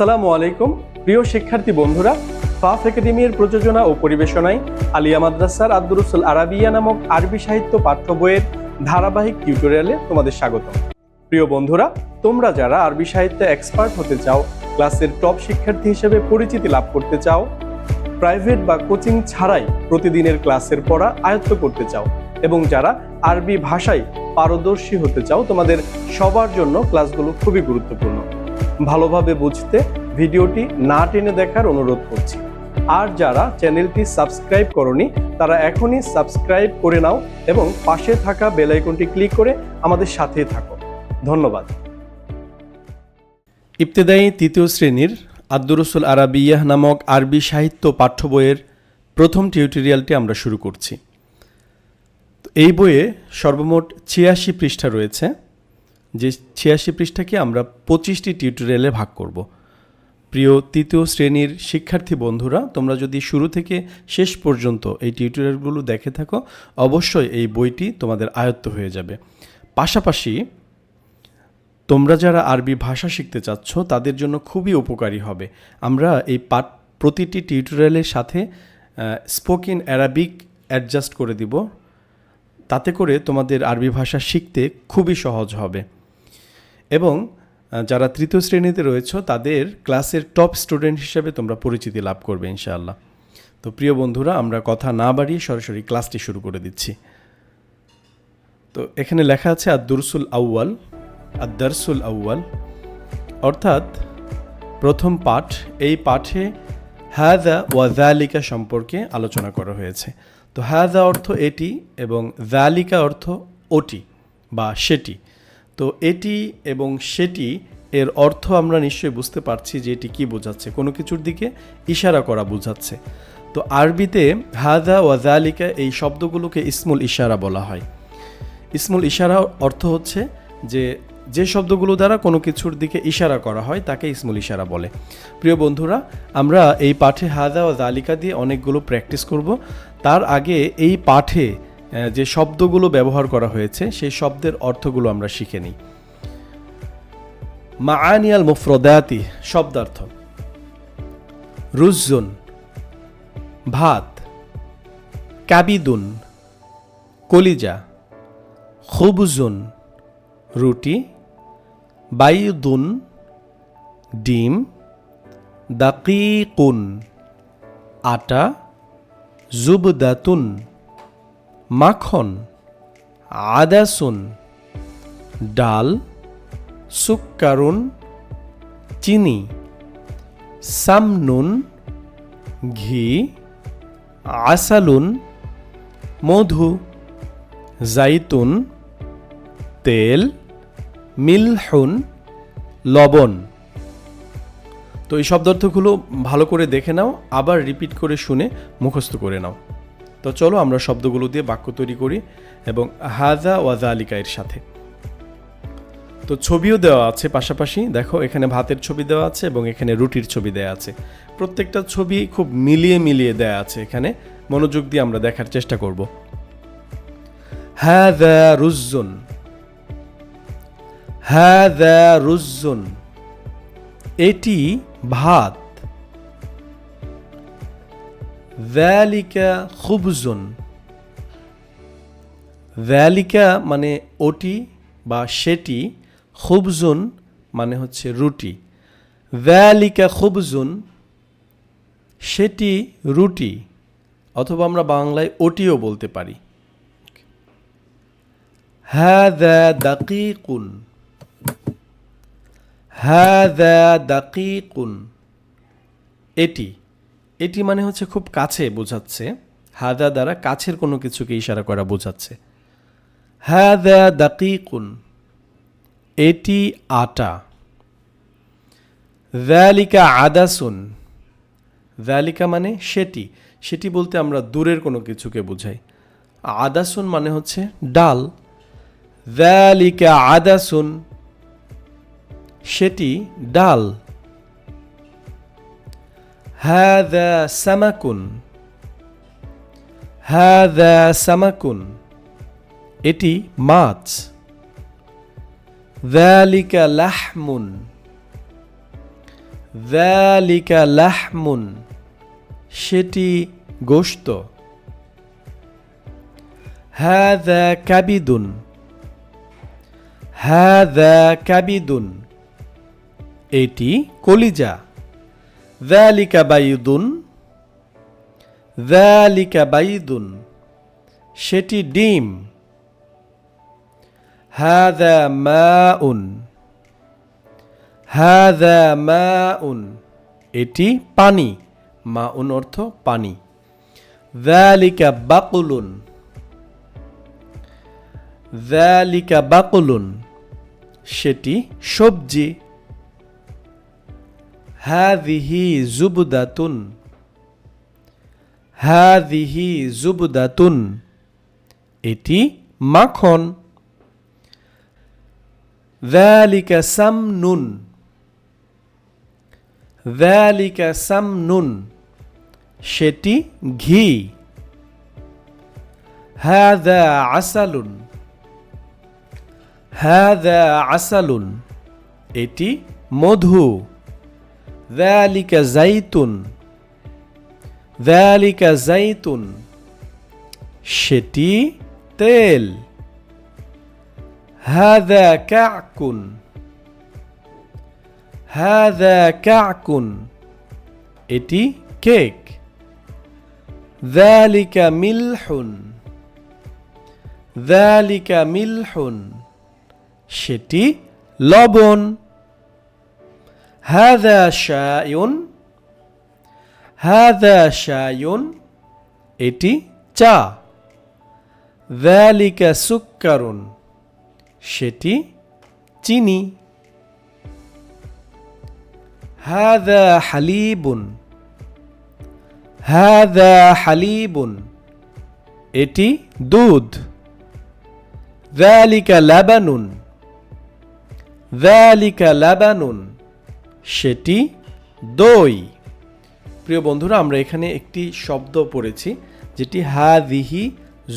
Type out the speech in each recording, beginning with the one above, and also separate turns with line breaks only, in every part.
আসসালামু আলাইকুম। প্রিয় শিক্ষার্থী বন্ধুরা ফাফ একাডেমির প্রযোজনা ও পরিবেশনায় আলিয়া মাদ্রাসার আব্দুরুসুল আরাবিয়া নামক আরবি সাহিত্য পাঠ্য বইয়ের ধারাবাহিক টিউটোরিয়ালে তোমাদের স্বাগত প্রিয় বন্ধুরা, তোমরা যারা আরবি সাহিত্যে এক্সপার্ট হতে চাও, ক্লাসের টপ শিক্ষার্থী হিসেবে পরিচিতি লাভ করতে চাও প্রাইভেট বা কোচিং ছাড়াই প্রতিদিনের ক্লাসের পড়া আয়ত্ত করতে চাও এবং যারা আরবি ভাষায় পারদর্শী হতে চাও, তোমাদের সবার জন্য ক্লাসগুলো খুবই গুরুত্বপূর্ণ। ভালোভাবে বুঝতে ভিডিওটি না টেনে দেখার অনুরোধ করছি। আর যারা চ্যানেলটি সাবস্ক্রাইব করনি, তারা এখনই সাবস্ক্রাইব করে নাও এবং পাশে থাকা বেল আইকনটি ক্লিক করে আমাদের সাথে থাকো। ধন্যবাদ। ইবতেদায়ী তৃতীয় শ্রেণির আব্দুরসুল আরাবিয়াহ নামক আরবি সাহিত্য পাঠ্য বইয়ের প্রথম টিউটোরিয়ালটি আমরা শুরু করছি। এই বইয়ে সর্বমোট ছিয়াশি পৃষ্ঠা রয়েছে। যে ছিয়াশি পৃষ্ঠাকে আমরা পঁচিশটি টিউটোরিয়ালে ভাগ করব। প্রিয় তৃতীয় শ্রেণির শিক্ষার্থী বন্ধুরা, তোমরা যদি শুরু থেকে শেষ পর্যন্ত এই টিউটোরিয়ালগুলো দেখে থাকো, অবশ্যই এই বইটি তোমাদের আয়ত্ত হয়ে যাবে। পাশাপাশি, তোমরা যারা আরবি ভাষা শিখতে চাচ্ছ, তাদের জন্য খুবই উপকারী হবে। আমরা এই পাঠ, প্রতিটি টিউটোরিয়ালের সাথে স্পোকেন অ্যারাবিক অ্যাডজাস্ট করে দিব। তাতে করে তোমাদের আরবি ভাষা শিখতে খুবই সহজ হবে। এবং যারা তৃতীয় শ্রেণীতে রয়েছে, তাদের ক্লাসের টপ স্টুডেন্ট হিসেবে তোমরা পরিচিতি লাভ করবে, ইনশাআল্লাহ। তো প্রিয় বন্ধুরা, আমরা কথা না বাড়িয়ে সরাসরি ক্লাসটি শুরু করে দিচ্ছি। তো এখানে লেখা আছে আদুরসুল আউয়াল আদারসুল আউয়াল। অর্থাৎ, প্রথম পাঠ, এই পাঠে হ্যাদা ওয়াজালিকা সম্পর্কে আলোচনা করা হয়েছে। তো হ্যাদা অর্থ এটি এবং জালিকা অর্থ ওটি বা সেটি। তো এটি এবং সেটি এর অর্থ আমরা নিশ্চয়ই বুঝতে পারছি যে এটি কী বোঝাচ্ছে। কোনো কিছুর দিকে ইশারা করা বোঝাচ্ছে। তো আরবিতে, হাদা ওয়াজালিকা এই শব্দগুলোকে ইসমুল ইশারা বলা হয়। ইসমুল ইশারা অর্থ হচ্ছে যে যে শব্দগুলো দ্বারা কোনো কিছুর দিকে ইশারা করা হয়, তাকে ইসমুল ইশারা বলে। প্রিয় বন্ধুরা, আমরা এই পাঠে হাদা ও জালিকা দিয়ে অনেকগুলো প্র্যাকটিস করব। তার আগে এই পাঠে যে শব্দগুলো ব্যবহার করা হয়েছে, সেই শব্দের অর্থগুলো আমরা শিখে নিই। মাআনিয়াল মুফরদাতি শব্দার্থ। রুজ্জুন, ভাত। কাবিদুন, কলিজা। খুবজুন, রুটি। বাইদুন, ডিম। দাকিকুন, আটা। জুবদাতুন মাখন আদাসুন ডাল, সুক্কারুন, চিনি, সামনুন, ঘি, আসালুন, মধু, জাইতুন, তেল, মিলহুন, লবণ। তো এই শব্দার্থগুলো ভালো করে দেখে নাও, আবার রিপিট করে শুনে মুখস্থ করে নাও। তো চলো আমরা শব্দগুলো দিয়ে বাক্য তৈরি করি এবং হাজা ওয়াজা আলিকা এর সাথে। তো ছবিও দেওয়া আছে পাশাপাশি, দেখো এখানে ভাতের ছবি দেওয়া আছে এবং এখানে রুটির ছবি দেওয়া আছে। প্রত্যেকটা ছবি খুব মিলিয়ে মিলিয়ে দেওয়া আছে এখানে, মনোযোগ দিয়ে আমরা দেখার চেষ্টা করব। হ্যাঁ রুজ্জুন, এটি ভাত। ভ্যালিকা খুবজুন ভ্যালিকা মানে ওটি বা সেটি খুবজুন মানে হচ্ছে রুটি। ভ্যালিকা খুবজুন সেটি রুটি, অথবা আমরা বাংলায় ওটিও বলতে পারি। হ্যাদা দ্য দাকি কুন এটি। এটি মানে হচ্ছে খুব কাছে বোঝাচ্ছে, হাদা দ্বারা কাছের কোনো কিছুকে ইশারা করা বোঝাচ্ছে। হ্যাঁ দাকি কুন এটি আটা। ভ্যালিকা আদাসুন ভ্যালিকা মানে সেটি। সেটি বলতে আমরা দূরের কোনো কিছুকে বোঝাই। আদাসুন মানে হচ্ছে ডাল। ভ্যালিকা আদাসুন, সেটি ডাল। হ্যাদা সামাকুন হ্যাদা সামাকুন এটি মাছ. দ্যালিকা লাহমুন দ্যালিকা লাহমুন সেটি গোশত. হ্যাদা কাবিদুন হ্যাদা কাবিদুন এটি কলিজা। ذَلِكَ بَيْدٌ ذَلِكَ بَيْدٌ সেটি ডিম। হাদা মাউন হাদা মাউন এটি পানি। মাউন অর্থ পানি। ذَلِكَ বাকুলুন ذَلِكَ বাকুলুন সেটি সবজি। هذه زبدة هذه زبدة এটি মাখন ذلك سمن ذلك سمن সেটি ঘি هذا عسل هذا عسل এটি মধু ذلك زيتون ذلك زيتون সেটি তেল هذا كعك هذا كعك এটি কেক ذلك ملح ذلك ملح সেটি লবণ হাদা শায়ুন হাদা শায়ুন এটি চা। ভ্যালিকা সুক্কারুন সেটি চিনি। হাদা হালিবুন হাদা হালিবুন এটি দুধ। ভ্যালিকা লাবানুন ভ্যালিকা লাবানুন সেটি দই। প্রিয় বন্ধুরা, আমরা এখানে একটি শব্দ পড়েছি, যেটি হা দিহি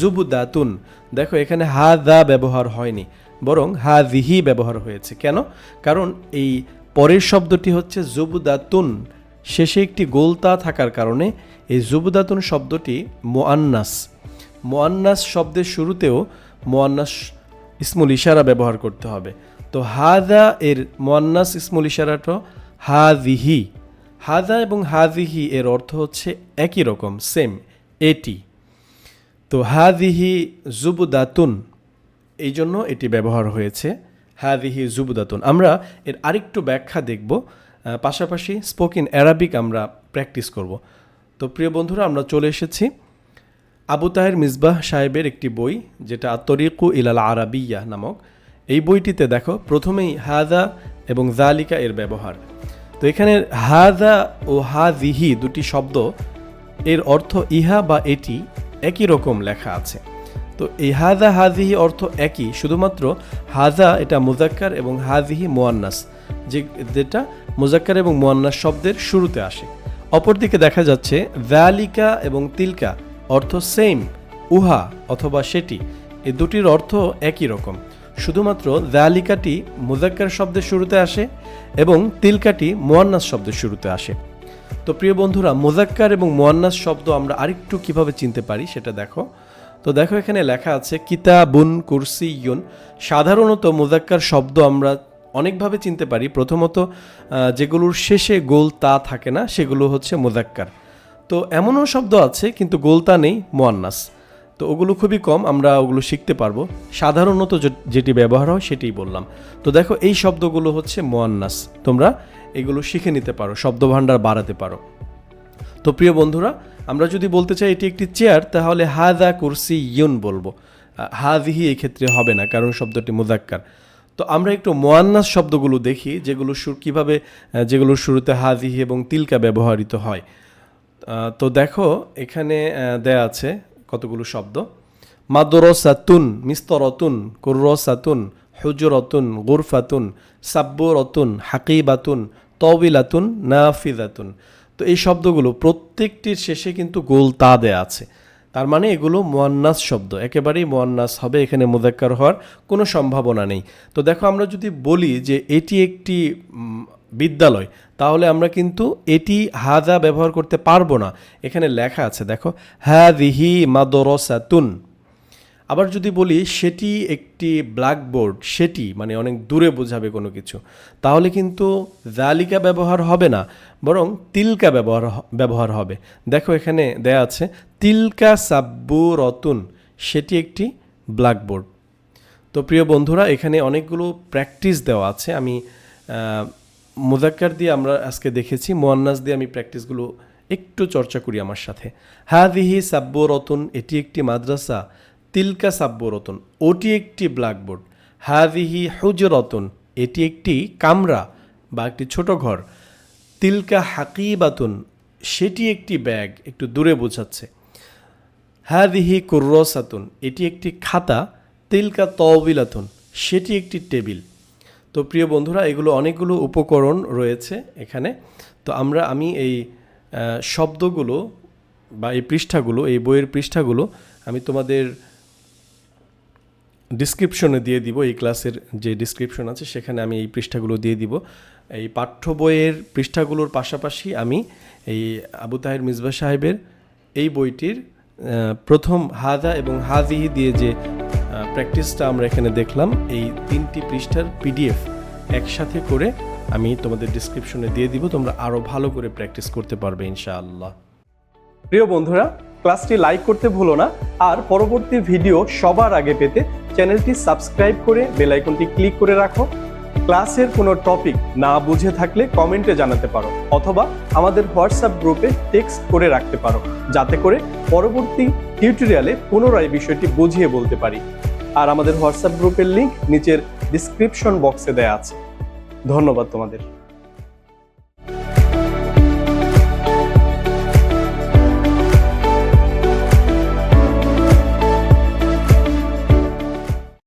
জুবুদাতুন দেখো, এখানে হা দা ব্যবহার হয়নি, বরং হা দিহি ব্যবহার হয়েছে। কেন? কারণ এই পরের শব্দটি হচ্ছে জুবুদাতুন শেষে একটি গোলতা থাকার কারণে এই জুবুদাতুন শব্দটি মোয়ান্নাস মোয়ান্নাস শব্দের শুরুতেও মোয়ান্নাস ইসমুল ইশারা ব্যবহার করতে হবে। তো হাদা এর মোয়ান্নাস ইসমুল ইশারাটা হাদিহি। হাদা এবং হাদিহি এর অর্থ হচ্ছে একই রকম সেম এটি। তো হাদিহি জুবুদাতুন, এই জন্য এটি ব্যবহার হয়েছে, হাদিহি জুবুদাতুন। আমরা এর আরেকটু ব্যাখ্যা দেখব পাশাপাশি স্পোকেন অ্যারাবিক আমরা প্র্যাকটিস করব। তো প্রিয় বন্ধুরা, আমরা চলে এসেছি আবু তাহের মিসবাহ সাহেবের একটি বই, যেটা তরিকু ইলাল আরাবিয়া নামক। এই বইটিতে দেখো, প্রথমেই হাজা এবং জালিকা এর ব্যবহার। তো এখানে হাজা ও হাদিহি দুটি শব্দ, এর অর্থ ইহা বা এটি একই রকম লেখা আছে। তো এই হাজা হাজিহি অর্থ একই, শুধুমাত্র হাজা এটা মুজাক্কার এবং হাজিহি মোয়ান্নাস, যে যেটা মুজাক্কার এবং মোয়ান্নাস শব্দের শুরুতে আসে। অপরদিকে দেখা যাচ্ছে ভ্যালিকা এবং তিলকা, অর্থ সেম উহা অথবা সেটি এই দুটির অর্থ একই রকম। শুধুমাত্র দ্যালিকাটি মুজাক্কার শব্দের শুরুতে আসে এবং তিলকাটি মোয়ান্নাস শব্দের শুরুতে আসে। তো প্রিয় বন্ধুরা মোজাক্কার এবং মোয়ান্নাস শব্দ আমরা আরেকটু কীভাবে চিনতে পারি সেটা দেখো। তো দেখো এখানে লেখা আছে, কিতাবুন কুরসি ইয়ুন সাধারণত মোজাক্কার শব্দ আমরা অনেকভাবে চিনতে পারি। প্রথমত যেগুলোর শেষে গোল তা থাকে না, সেগুলো হচ্ছে মোজাক্কার তো এমনও শব্দ আছে, কিন্তু গোলতা নেই, মোয়ান্নাস। তো ওগুলো খুবই কম, আমরা ওগুলো শিখতে পারব। সাধারণত যেটি ব্যবহার হয় সেটাই বললাম। তো দেখো, এই শব্দগুলো হচ্ছে মোয়ান্নাস। তোমরা এগুলো শিখে নিতে পারো, শব্দভাণ্ডার বাড়াতে পারো। তো প্রিয় বন্ধুরা, আমরা যদি বলতে চাই এটি একটি চেয়ার, তাহলে হাদা কুরসি ইউন বলব হাদিহি এই ক্ষেত্রে হবে না, কারণ শব্দটি মুজাক্কার তো আমরা একটু মোয়ান্নাস শব্দগুলো দেখি, যেগুলো শুরু, কীভাবে যেগুলোর শুরুতে হাদিহি এবং তিলকা ব্যবহৃত হয়। তো দেখো, এখানে দেয়া আছে কতগুলো শব্দ? মাদরসাতুন, মিস্তরতুন কুরসাতুন হুজরতুন, গুরফাতুন, সাব্বরতুন, হাকিবাতুন তবিলাতুন নাফিদাতুন। তো এই শব্দগুলো প্রত্যেকটির শেষে কিন্তু গোল তা দেয়া আছে। তার মানে এগুলো মোয়ান্নাস শব্দ। একেবারেই মোয়ান্নাস হবে, এখানে মুদাক্কার হওয়ার কোনো সম্ভাবনা নেই। তো দেখো, আমরা যদি বলি যে এটি একটি বিদ্যালয়, তাহলে আমরা কিন্তু এটি হাদা ব্যবহার করতে পারব না। এখানে লেখা আছে, দেখো হাদিহি মাদরসাতুন। আবার যদি বলি সেটি একটি ব্ল্যাকবোর্ড সেটি মানে অনেক দূরে বোঝাবে কোনো কিছু, তাহলে কিন্তু জালিকা ব্যবহার হবে না, বরং তিলকা ব্যবহার ব্যবহার হবে। দেখো এখানে দেয়া আছে তিলকা সাব্বু রতুন সেটি একটি ব্ল্যাকবোর্ড তো প্রিয় বন্ধুরা, এখানে অনেকগুলো প্র্যাকটিস দেওয়া আছে, আমি মুজাক্কার দিয়ে আমরা আজকে দেখেছি, মোয়ান্নাস দিয়ে আমি প্র্যাকটিসগুলো একটু চর্চা করি আমার সাথে। হাদিহি সাব্য রতন এটি একটি মাদ্রাসা তিলকা সাব্য রতন ওটি একটি ব্ল্যাকবোর্ড। হাদিহি হুজরতন, এটি একটি কামরা বা একটি ছোট ঘর। তিলকা হাকিবাতুন, সেটি একটি ব্যাগ, একটু দূরে বোঝাচ্ছে। হাদিহি কুর্রসাতুন, এটি একটি খাতা। তিলকা তওবিলাতুন, সেটি একটি টেবিল। তো প্রিয় বন্ধুরা, এগুলো অনেকগুলো উপকরণ রয়েছে এখানে। তো আমরা, আমি এই শব্দগুলো বা এই পৃষ্ঠাগুলো, এই বইয়ের পৃষ্ঠাগুলো আমি তোমাদের ডিসক্রিপশনে দিয়ে দিব, এই ক্লাসের যে ডিসক্রিপশন আছে, সেখানে আমি এই পৃষ্ঠাগুলো দিয়ে দিব। এই পাঠ্য বইয়ের পৃষ্ঠাগুলোর পাশাপাশি আমি এই আবু তাহের মিসবা সাহেবের এই বইটির প্রথম হাদা এবং হাদিহি দিয়ে যে প্র্যাকটিসটা আমরা এখানে দেখলাম, এই তিনটি পৃষ্ঠার পিডিএফ একসাথে করে আমি তোমাদের ডিসক্রিপশনে দিয়ে দিব, তোমরা আরও ভালো করে প্র্যাকটিস করতে পারবে ইনশাআল্লাহ। প্রিয় বন্ধুরা ক্লাসটি লাইক করতে ভুলো না। আর পরবর্তী ভিডিও সবার আগে পেতে চ্যানেলটি সাবস্ক্রাইব করে বেল আইকনটি ক্লিক করে রাখো। ক্লাসের কোনো টপিক না বুঝে থাকলে কমেন্টে জানাতে পারো, অথবা আমাদের হোয়াটসঅ্যাপ গ্রুপে টেক্সট করে রাখতে পারো, যাতে করে পরবর্তী টিউটোরিয়ালে পুনরায় বিষয়টি বুঝিয়ে বলতে পারি। আর আমাদের হোয়াটসঅ্যাপ গ্রুপের লিঙ্ক নিচের ডিসক্রিপশন বক্সে দেয়া আছে। ধন্যবাদ তোমাদের।